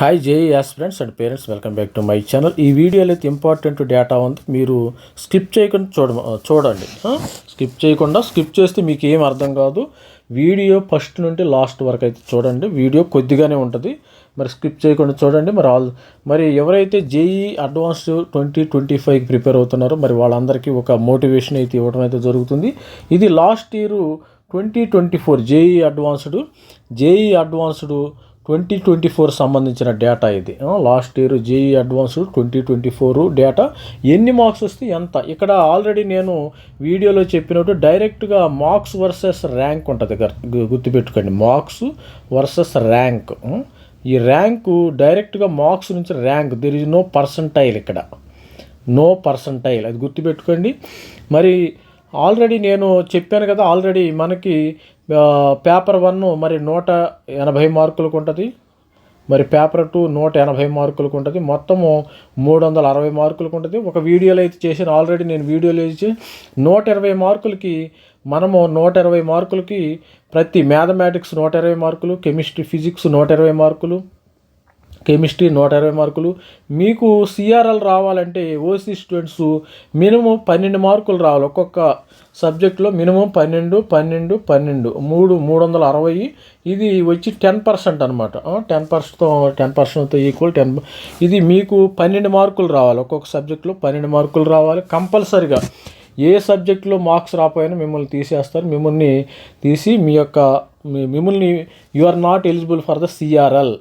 Hi JEE friends and parents welcome back to my channel ఈ వీడియోలో అయితే important data ఉంది. మీరు స్కిప్ చేయకుండా చూడ చూడండి. స్కిప్ చేయకుండా స్కిప్ చేస్తే మీకు ఏం అర్థం కాదు. వీడియో ఫస్ట్ నుండి లాస్ట్ వరకు అయితే చూడండి. వీడియో కొద్దిగానే ఉంటుంది. మరి స్కిప్ చేయకుండా చూడండి. మరి ఆల్ మరి ఎవరైతే జేఈ అడ్వాన్స్ ట్వంటీ ట్వంటీ ఫైవ్కి ప్రిపేర్ అవుతున్నారో మరి వాళ్ళందరికీ ఒక మోటివేషన్ అయితే ఇవ్వడం అయితే జరుగుతుంది. ఇది last year twenty twenty four JEE advanced JEE advanced twenty twenty four సంబంధించిన డేటా ఇది. Last year JEE advance twenty twenty four data. ఎన్ని మార్క్స్ వస్తే ఎంత? ఇక్కడ ఆల్రెడీ నేను వీడియోలో చెప్పినట్టు డైరెక్ట్గా మార్క్స్ వర్సెస్ ర్యాంక్ ఉంటుంది. గుర్తుపెట్టుకోండి. Marks versus rank. ఈ ర్యాంకు డైరెక్ట్గా మార్క్స్ నుంచి rank. There is no percentile ఇక్కడ. No percentile. అది గుర్తుపెట్టుకోండి. మరి ఆల్రెడీ నేను చెప్పాను కదా ఆల్రెడీ మనకి పేపర్ వన్ మరి నూట ఎనభై మార్కులకు ఉంటుంది. మరి పేపర్ టూ నూట ఎనభై మార్కులకు ఉంటుంది. మొత్తము మూడు వందల అరవై మార్కులకు ఉంటుంది. ఒక వీడియోలో అయితే చేసిన ఆల్రెడీ నేను వీడియోలో ఇచ్చి నూట ఇరవై మార్కులకి మనము నూట ఇరవై మార్కులకి ప్రతి మ్యాథమెటిక్స్ నూట ఇరవై మార్కులు కెమిస్ట్రీ ఫిజిక్స్ నూట ఇరవై మార్కులు కెమిస్ట్రీ నూట ఇరవై మార్కులు. మీకు సిఆర్ఎల్ రావాలంటే ఓసీ స్టూడెంట్స్ మినిమం పన్నెండు మార్కులు రావాలి. ఒక్కొక్క సబ్జెక్ట్లో మినిమం పన్నెండు పన్నెండు పన్నెండు. మూడు మూడు వందల అరవై. ఇది వచ్చి టెన్ పర్సెంట్ అనమాట టెన్ పర్సెంట్తో టెన్ పర్సెంట్తో ఈక్వల్ టెన్. ఇది మీకు పన్నెండు మార్కులు రావాలి. ఒక్కొక్క సబ్జెక్టులో పన్నెండు మార్కులు రావాలి. కంపల్సరిగా ఏ సబ్జెక్టులో మార్క్స్ రాపోయినా మిమ్మల్ని తీసేస్తారు. మిమ్మల్ని తీసి మీ యొక్క మిమ్మల్ని you are not eligible for the CRL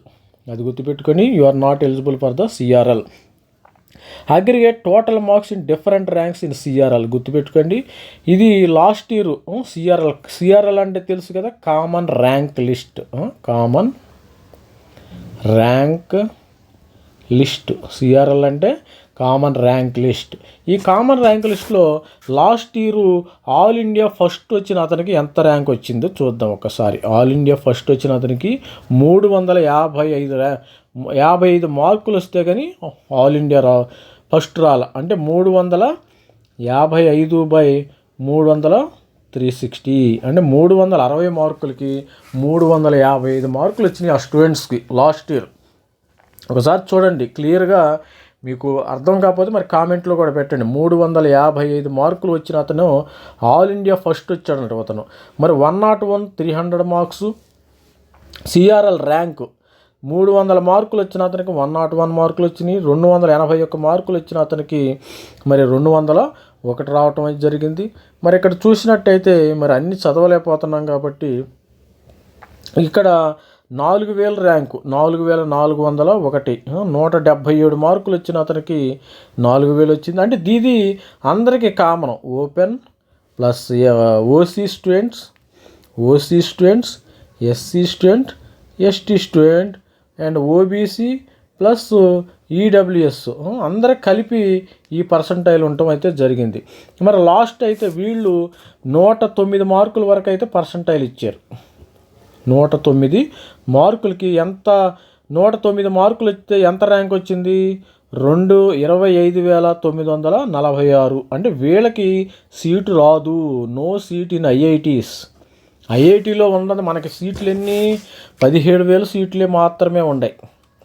అది గుర్తుపెట్టుకొని you are not eligible for the CRL aggregate total marks in different ranks in CRL గుర్తుపెట్టుకోండి. ఇది లాస్ట్ ఇయర్ సిఆర్ఎల్ సిఆర్ఎల్ అంటే తెలుసు కదా common rank list common rank list CRL అంటే common rank list. ఈ common rank లిస్ట్లో last year all India first వచ్చిన అతనికి ఎంత ర్యాంక్ వచ్చిందో చూద్దాం ఒకసారి. ఆల్ ఇండియా ఫస్ట్ వచ్చిన అతనికి మూడు వందల యాభై ఐదు ర్యా యాభై ఐదు మార్కులు వస్తే కానీ ఆల్ ఇండియా రా ఫస్ట్ రాల. అంటే మూడు వందల యాభై ఐదు బై మూడు వందల త్రీ సిక్స్టీ. అంటే మూడు వందల అరవై మార్కులకి మూడు వందల యాభై ఐదు మార్కులు వచ్చినాయి ఆ స్టూడెంట్స్కి లాస్ట్ ఇయర్. ఒకసారి చూడండి క్లియర్గా మీకు అర్థం కాకపోతే మరి కామెంట్లో కూడా పెట్టండి. మూడు వందల యాభై ఐదు మార్కులు వచ్చిన అతను ఆల్ ఇండియా ఫస్ట్ వచ్చాడంట అతను. మరి one not one three hundred marks CRL rank మూడు వందల మార్కులు వచ్చిన అతనికి వన్ నాట్ వన్ మార్కులు వచ్చినాయి. రెండు వందల ఎనభై ఒక్క మార్కులు వచ్చిన అతనికి మరి రెండు వందల ఒకటి రావటం అయితే జరిగింది. మరి ఇక్కడ చూసినట్టయితే మరి అన్ని చదవలేకపోతున్నాం కాబట్టి ఇక్కడ నాలుగు వేల ర్యాంకు నాలుగు వేల నాలుగు వందల ఒకటి. నూట డెబ్భై ఏడు మార్కులు వచ్చిన అతనికి నాలుగు వేలు వచ్చింది. అంటే దీది అందరికీ common. Open plus OC students OC students SC student ST student and OBC plus EWS. అందరికి కలిపి ఈ పర్సంటైల్ ఉండటం అయితే జరిగింది. మరి లాస్ట్ అయితే వీళ్ళు నూట తొమ్మిది మార్కుల వరకు అయితే పర్సంటైల్ ఇచ్చారు. నూట తొమ్మిది మార్కులకి ఎంత? నూట తొమ్మిది మార్కులు వస్తే ఎంత ర్యాంక్ వచ్చింది? రెండు ఇరవై ఐదు వేల తొమ్మిది వందల నలభై ఆరు. అంటే వీళ్ళకి సీటు రాదు. No seat in IITs. ఐఐటీలో ఉన్నది మనకి సీట్లు ఎన్ని పదిహేడు వేల సీట్లే మాత్రమే ఉన్నాయి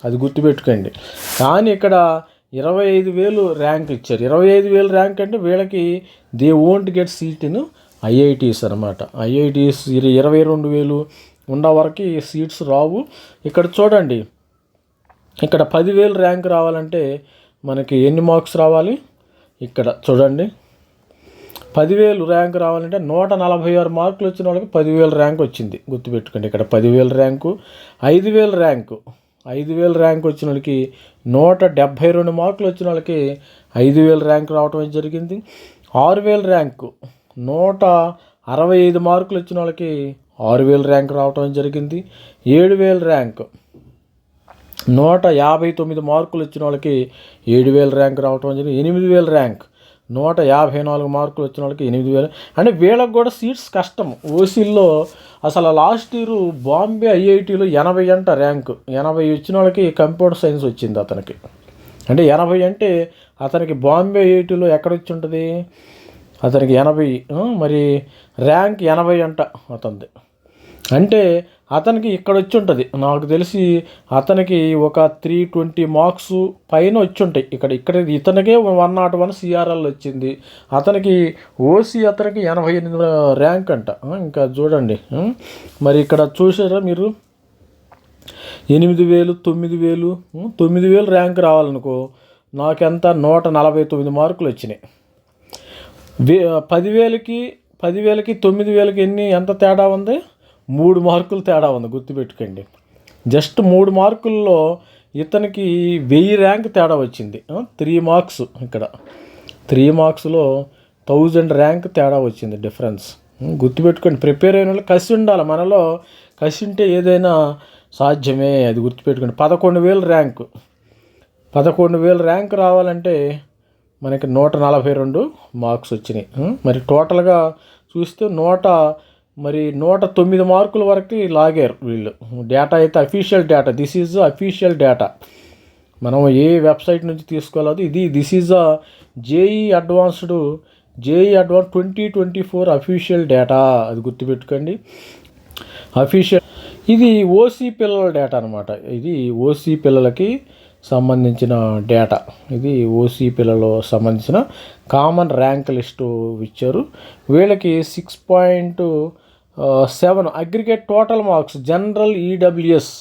అది గుర్తుపెట్టుకోండి. కానీ ఇక్కడ ఇరవై ఐదు వేలు ర్యాంక్ ఇచ్చారు. ఇరవై ఐదు వేలు ర్యాంక్ అంటే వీళ్ళకి they won't get seat in IITs అనమాట ఐఐటీస్ ఇరవై రెండు వేలు ఉన్న వరకు ఈ సీట్స్ రావు. ఇక్కడ చూడండి. ఇక్కడ పదివేలు ర్యాంక్ రావాలంటే మనకి ఎన్ని మార్క్స్ రావాలి? ఇక్కడ చూడండి. పదివేలు ర్యాంక్ రావాలంటే నూట నలభై ఆరు మార్కులు వచ్చిన వాళ్ళకి పదివేల ర్యాంక్ వచ్చింది. గుర్తుపెట్టుకోండి. ఇక్కడ పదివేల ర్యాంకు ఐదు వేల ర్యాంకు ఐదు వేల ర్యాంక్ వచ్చిన వాళ్ళకి నూట డెబ్భై రెండు మార్కులు వచ్చిన వాళ్ళకి ఐదు వేల ర్యాంక్ రావటం జరిగింది. ఆరు వేల ర్యాంకు నూట అరవై ఐదు మార్కులు వచ్చిన వాళ్ళకి ఆరు వేల ర్యాంక్ రావటం జరిగింది. ఏడు వేల ర్యాంక్. నూట యాభై తొమ్మిది మార్కులు వచ్చిన వాళ్ళకి ఏడు వేల ర్యాంక్ రావటం జరిగింది. ఎనిమిది వేల ర్యాంక్. నూట యాభై నాలుగు మార్కులు వచ్చిన వాళ్ళకి ఎనిమిది వేలు అంటే వీళ్ళకి కూడా సీట్స్ కష్టం. ఓసీల్లో అసలు లాస్ట్ ఇయర్ బాంబే ఐఐటీలో ఎనభై అంట ర్యాంకు. ఎనభై వచ్చిన వాళ్ళకి కంప్యూటర్ సైన్స్ వచ్చింది అతనికి. అంటే ఎనభై అంటే అతనికి బాంబే ఐఐటీలో ఎక్కడ వచ్చి ఉంటుంది? అతనికి ఎనభై మరి ర్యాంక్ ఎనభై అంట అతనిది అంటే అతనికి ఇక్కడ వచ్చి ఉంటుంది. నాకు తెలిసి అతనికి ఒక త్రీ ట్వంటీ మార్క్స్ పైన వచ్చి ఉంటాయి. ఇక్కడ ఇక్కడ ఇతనికే వన్ నాట్ వన్ సిఆర్ఎల్ వచ్చింది. అతనికి ఓసీ అతనికి ఎనభై ఎనిమిది ర్యాంక్ అంట. ఇంకా చూడండి. మరి ఇక్కడ చూసారా మీరు? ఎనిమిది వేలు తొమ్మిది వేలు తొమ్మిది వేలు ర్యాంక్ రావాలనుకో నాకెంత? నూట నలభై తొమ్మిది మార్కులు వచ్చినాయి. వే పదివేలకి పదివేలకి తొమ్మిది వేలకి ఎన్ని? ఎంత తేడా ఉంది? మూడు మార్కులు తేడా ఉంది గుర్తుపెట్టుకోండి. జస్ట్ మూడు మార్కుల్లో ఇతనికి వెయ్యి ర్యాంక్ తేడా వచ్చింది. త్రీ మార్క్స్ ఇక్కడ. త్రీ మార్క్స్లో థౌజండ్ ర్యాంక్ తేడా వచ్చింది డిఫరెన్స్. గుర్తుపెట్టుకోండి ప్రిపేర్ అయిన వాళ్ళు కసి ఉండాలి. మనలో కసి ఉంటే ఏదైనా సాధ్యమే అది గుర్తుపెట్టుకోండి. పదకొండు వేల ర్యాంకు. పదకొండు వేల ర్యాంక్ రావాలంటే మనకి నూట నలభై రెండు మార్క్స్ వచ్చినాయి. మరి టోటల్గా చూస్తే నూట మరి నూట తొమ్మిది మార్కుల వరకు లాగారు వీళ్ళు. డేటా అయితే official data. This is official data మనం ఏ వెబ్సైట్ నుంచి తీసుకోలేదు ఇది. This is a JEE advanced JEE advance twenty twenty four official data అది గుర్తుపెట్టుకోండి. అఫీషియల్ ఇది ఓసీ పిల్లల డేటా అనమాట ఇది ఓసీ పిల్లలకి సంబంధించిన డేటా ఇది ఓసీ పిల్లలు సంబంధించిన కామన్ ర్యాంక్ లిస్టు ఇచ్చారు. వీళ్ళకి six point seven. Aggregate total marks. General EWS.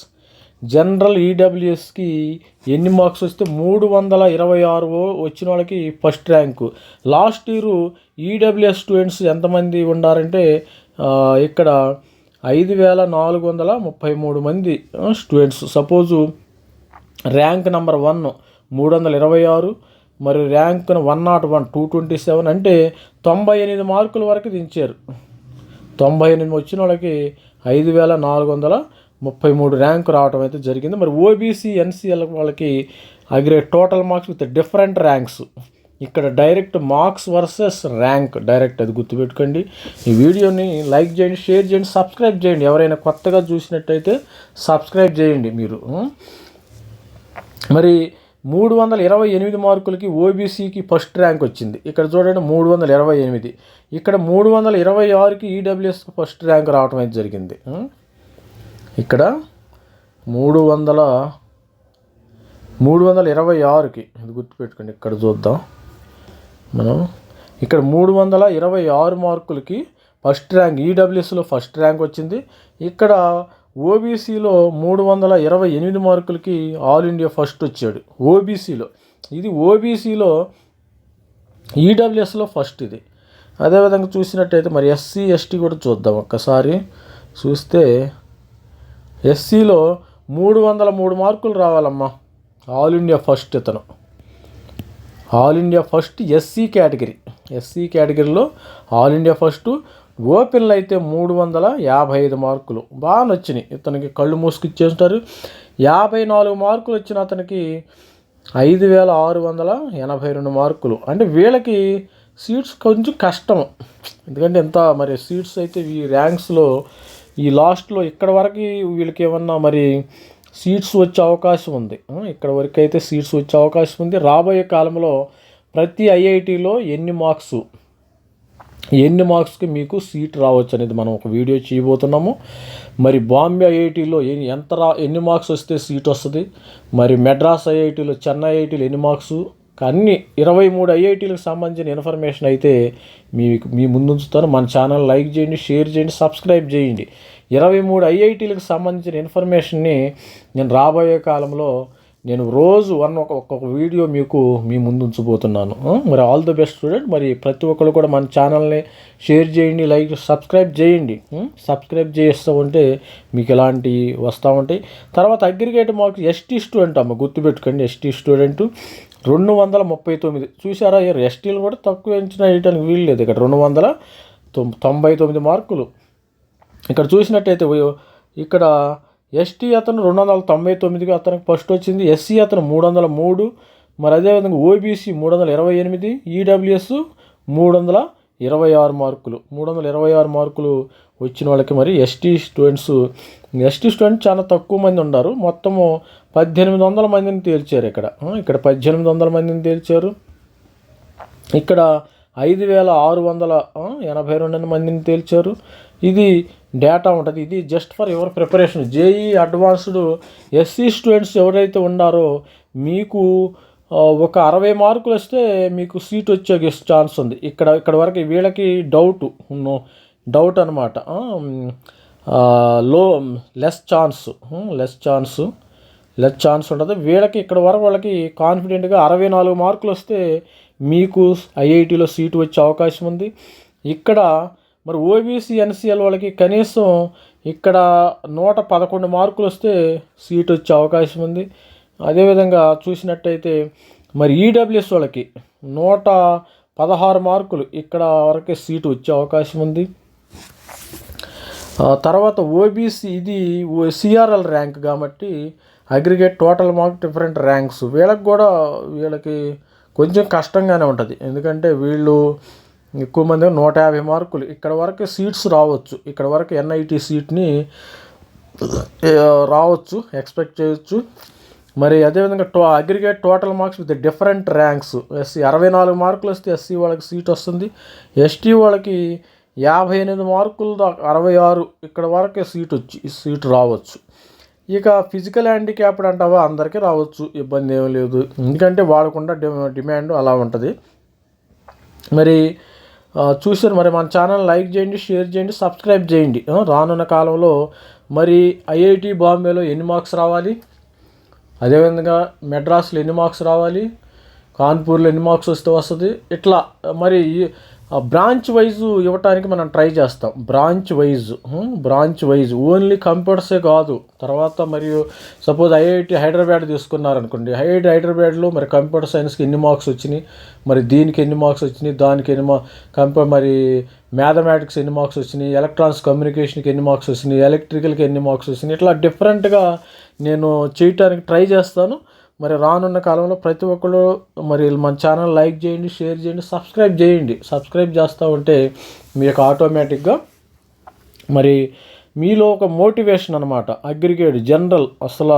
General ఈడబ్ల్యూఎస్కి ఎన్ని మార్క్స్ వస్తే మూడు వందల ఇరవై ఆరు వచ్చిన వాళ్ళకి first rank. Last year EWS students ఎంతమంది ఉన్నారంటే ఇక్కడ ఐదు వేల నాలుగు వందల ముప్పై మూడు మంది students. Suppose rank number one మూడు వందల ఇరవై ఆరు మరి rank one not one two twenty seven అంటే తొంభై ఎనిమిది మార్కుల వరకు దించారు. తొంభై ఎనిమిది వచ్చిన వాళ్ళకి ఐదు వేల నాలుగు వందల ముప్పై మూడు ర్యాంక్ రావడం అయితే జరిగింది. మరి ఓబీసీ ఎన్సీఎల్ వాళ్ళకి aggregate total marks with different ranks. ఇక్కడ direct marks versus rank direct అది గుర్తుపెట్టుకోండి. ఈ వీడియోని లైక్ చేయండి షేర్ చేయండి సబ్స్క్రైబ్ చేయండి. ఎవరైనా కొత్తగా చూసినట్టయితే సబ్స్క్రైబ్ చేయండి మీరు. మరి మూడు వందల ఇరవై ఎనిమిది మార్కులకి ఓబీసీకి ఫస్ట్ ర్యాంక్ వచ్చింది. ఇక్కడ చూడండి మూడు వందల ఇరవై ఎనిమిది. ఇక్కడ మూడు వందల ఇరవై ఆరుకి ఈడబ్ల్యూఎస్కి ఫస్ట్ ర్యాంక్ రావడం అయితే జరిగింది. ఇక్కడ మూడు వందల మూడు వందల ఇరవై ఆరుకి ఇది గుర్తుపెట్టుకోండి ఇక్కడ చూద్దాం. మనం ఇక్కడ మూడు వందల ఇరవై ఆరు మార్కులకి ఫస్ట్ ర్యాంక్ ఈడబ్ల్యూఎస్లో ఫస్ట్ ర్యాంక్ వచ్చింది. ఇక్కడ ఓబీసీలో మూడు వందల ఇరవై ఎనిమిది మార్కులకి ఆల్ ఇండియా ఫస్ట్ వచ్చాడు. ఓబీసీలో. ఇది ఓబీసీలో ఈడబ్ల్యూఎస్లో ఫస్ట్ ఇది. అదేవిధంగా చూసినట్టయితే మరి ఎస్సీ ఎస్టీ కూడా చూద్దాం ఒక్కసారి. చూస్తే ఎస్సీలో మూడు వందల మూడు మార్కులు రావాలమ్మా. ఆల్ ఇండియా ఫస్ట్ ఇతను. All India first SC category. SC కేటగిరీలో ఆల్ ఇండియా ఫస్ట్ ఓపెన్లు అయితే మూడు వందల యాభై ఐదు మార్కులు. బాగా నచ్చినాయి. ఇతనికి కళ్ళు మూసుకిచ్చేస్తారు యాభై నాలుగు మార్కులు వచ్చిన అతనికి ఐదు వేల ఆరు వందల ఎనభై రెండు మార్కులు. అంటే వీళ్ళకి సీట్స్ కొంచెం కష్టం. ఎందుకంటే ఎంత మరి సీట్స్ అయితే ఈ ర్యాంక్స్లో ఈ లాస్ట్లో ఇక్కడ వరకు వీళ్ళకి ఏమన్నా మరి సీట్స్ వచ్చే అవకాశం ఉంది. ఇక్కడ వరకు అయితే సీట్స్ వచ్చే అవకాశం ఉంది. రాబోయే కాలంలో ప్రతి ఐఐటిలో ఎన్ని మార్క్స్ ఎన్ని మార్క్స్కి మీకు సీట్ రావచ్చు అనేది మనం ఒక వీడియో చేయబోతున్నాము. మరి బాంబే ఐఐటిలో ఎన్ని ఎంత రా ఎన్ని మార్క్స్ వస్తే సీట్ వస్తుంది? మరి మెడ్రాస్ ఐఐటీలో చెన్నై ఐఐటీలో ఎన్ని మార్క్స్? అన్ని ఇరవై మూడు ఐఐటీలకు సంబంధించిన ఇన్ఫర్మేషన్ అయితే మీకు మీ ముందుంచుతాను. మన ఛానల్ లైక్ చేయండి షేర్ చేయండి సబ్స్క్రైబ్ చేయండి. ఇరవై మూడు ఐఐటీలకు సంబంధించిన ఇన్ఫర్మేషన్ని నేను రాబోయే కాలంలో నేను రోజు వన్ ఒక ఒక్కొక్క వీడియో మీకు మీ ముందు ఉంచబోతున్నాను. మరి ఆల్ ది బెస్ట్ స్టూడెంట్ మరి ప్రతి ఒక్కరు కూడా మన ఛానల్ని షేర్ చేయండి లైక్ సబ్స్క్రైబ్ చేయండి. సబ్స్క్రైబ్ చేస్తూ ఉంటే మీకు ఎలాంటివి వస్తూ ఉంటాయి. తర్వాత అగ్రిగేట్ మార్క్స్ ఎస్టీ స్టూడెంట్ అమ్మ గుర్తుపెట్టుకోండి ఎస్టీ స్టూడెంట్ రెండు వందల ముప్పై తొమ్మిది. చూసారా ఎస్టీలు కూడా తక్కువ ఎంచిన వేయడానికి వీలు లేదు. ఇక్కడ రెండు వందల తొం- తొంభై తొమ్మిది మార్కులు. ఇక్కడ చూసినట్టయితే ఇక్కడ ఎస్టీ అతను రెండు వందల తొంభై తొమ్మిదికి అతనికి ఫస్ట్ వచ్చింది. ఎస్సీ అతను మూడు వందల మూడు మరి అదేవిధంగా ఓబీసీ మూడు వందల ఇరవై ఎనిమిది ఈడబ్ల్యూఎస్ మూడు వందల ఇరవై ఆరు మార్కులు. మూడు వందల ఇరవై ఆరు మార్కులు వచ్చిన వాళ్ళకి మరి ఎస్టీ స్టూడెంట్స్ ఎస్టీ స్టూడెంట్స్ చాలా తక్కువ మంది ఉన్నారు. మొత్తము పద్దెనిమిది వందల మందిని తేల్చారు ఇక్కడ. ఇక్కడ పద్దెనిమిది వందల మందిని తేల్చారు. ఇక్కడ ఐదు వేల ఆరు వందల ఎనభై రెండు మందిని తేల్చారు. ఇది డేటా ఉంటుంది. ఇది just for your preparation JEE advanced SC students ఎవరైతే ఉన్నారో మీకు ఒక అరవై మార్కులు వస్తే మీకు సీట్ వచ్చే ఛాన్స్ ఉంది. ఇక్కడ ఇక్కడ వరకు వీళ్ళకి డౌట్ డౌట్ అనమాట low less chance less chance less chance ఉంటుంది. వీళ్ళకి ఇక్కడ వరకు వాళ్ళకి కాన్ఫిడెంట్గా అరవై నాలుగు మార్కులు వస్తే మీకు ఐఐటిలో సీటు వచ్చే అవకాశం ఉంది. ఇక్కడ మరి ఓబీసీ ఎన్సీఎల్ వాళ్ళకి కనీసం ఇక్కడ నూట పదకొండు మార్కులు వస్తే సీట్ వచ్చే అవకాశం ఉంది. అదేవిధంగా చూసినట్టయితే మరి ఈడబ్ల్యూఎస్ వాళ్ళకి నూట పదహారు మార్కులు ఇక్కడ వరకే సీటు వచ్చే అవకాశం ఉంది. తర్వాత ఓబీసీ ఇది సిఆర్ఎల్ ర్యాంక్ కాబట్టి aggregate total mark different ranks. వీళ్ళకి కూడా వీళ్ళకి కొంచెం కష్టంగానే ఉంటుంది. ఎందుకంటే వీళ్ళు ఎక్కువ మంది నూట యాభై మార్కులు. ఇక్కడ వరకు సీట్స్ రావచ్చు. ఇక్కడ వరకు ఎన్ఐటి సీట్ని రావచ్చు ఎక్స్పెక్ట్ చేయొచ్చు. మరి అదేవిధంగా to aggregate total marks with different ranks SC అరవై నాలుగు మార్కులు వస్తే ఎస్సీ వాళ్ళకి సీట్ వస్తుంది. ఎస్టీ వాళ్ళకి యాభై ఎనిమిది మార్కులు అరవై ఆరు ఇక్కడ వరకే సీట్ వచ్చి సీట్ రావచ్చు. ఇక ఫిజికల్ హ్యాండిక్యాప్డ్ అంటావా? అందరికీ రావచ్చు. ఇబ్బంది ఏమీ లేదు. ఎందుకంటే వాళ్ళకుండా డి- డిమాండ్ అలా ఉంటుంది. మరి చూశారు మరి మన ఛానల్ లైక్ చేయండి షేర్ చేయండి సబ్స్క్రైబ్ చేయండి. రానున్న కాలంలో మరి ఐఐటి బాంబేలో ఎన్ని మార్క్స్ రావాలి? అదేవిధంగా మెడ్రాస్లో ఎన్ని మార్క్స్ రావాలి? కాన్పూర్లో ఎన్ని మార్క్స్ వస్తే వస్తుంది? ఇట్లా మరి బ్రాంచ్ వైజ్ ఇవ్వటానికి మనం ట్రై చేస్తాం. Branch wise branch wise. Only కంప్యూటర్సే కాదు. తర్వాత మరియు సపోజ్ ఐఐటి హైదరాబాద్ తీసుకున్నారనుకోండి. ఐఐటి హైదరాబాద్లో మరి కంప్యూటర్ సైన్స్కి ఎన్ని మార్క్స్ వచ్చినాయి? మరి దీనికి ఎన్ని మార్క్స్ వచ్చినాయి? దానికి ఎన్ని మా కంప్యూ మరి మ్యాథమెటిక్స్ ఎన్ని మార్క్స్ వచ్చినాయి? ఎలక్ట్రానిక్స్ కమ్యూనికేషన్కి ఎన్ని మార్క్స్ వచ్చినాయి? ఎలక్ట్రికల్కి ఎన్ని మార్క్స్ వచ్చినాయి? ఇట్లా డిఫరెంట్గా నేను చేయటానికి ట్రై చేస్తాను. మరి రానున్న కాలంలో ప్రతి ఒక్కరు మరి మన ఛానల్ లైక్ చేయండి షేర్ చేయండి సబ్స్క్రైబ్ చేయండి. సబ్స్క్రైబ్ చేస్తూ ఉంటే మీకు ఆటోమేటిక్గా మరి మీలో ఒక మోటివేషన్ అనమాట అగ్రిగేట్ జనరల్. అసలు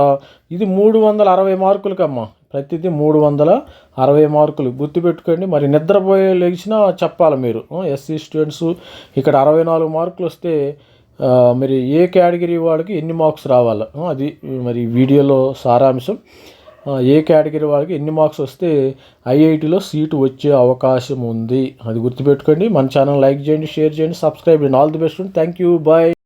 ఇది మూడు వందల అరవై మార్కులకమ్మా. ప్రతిదీ మూడు వందల అరవై మార్కులు. గుర్తుపెట్టుకోండి మరి నిద్రపోయే లేచినా చెప్పాలి మీరు. ఎస్సీ స్టూడెంట్స్ ఇక్కడ అరవై నాలుగు మార్కులు వస్తే మరి ఏ కేటగిరీ వాళ్ళకి ఎన్ని మార్క్స్ రావాలి? అది మరి వీడియోలో సారాంశం. ఏ కేటగిరీ వాళ్ళకి ఎన్ని మార్క్స్ వస్తే ఐఐటిలో సీటు వచ్చే అవకాశం ఉంది. అది గుర్తుపెట్టుకోండి. మన ఛానల్ లైక్ చేయండి షేర్ చేయండి సబ్స్క్రైబ్ చేయండి. All the best thank you bye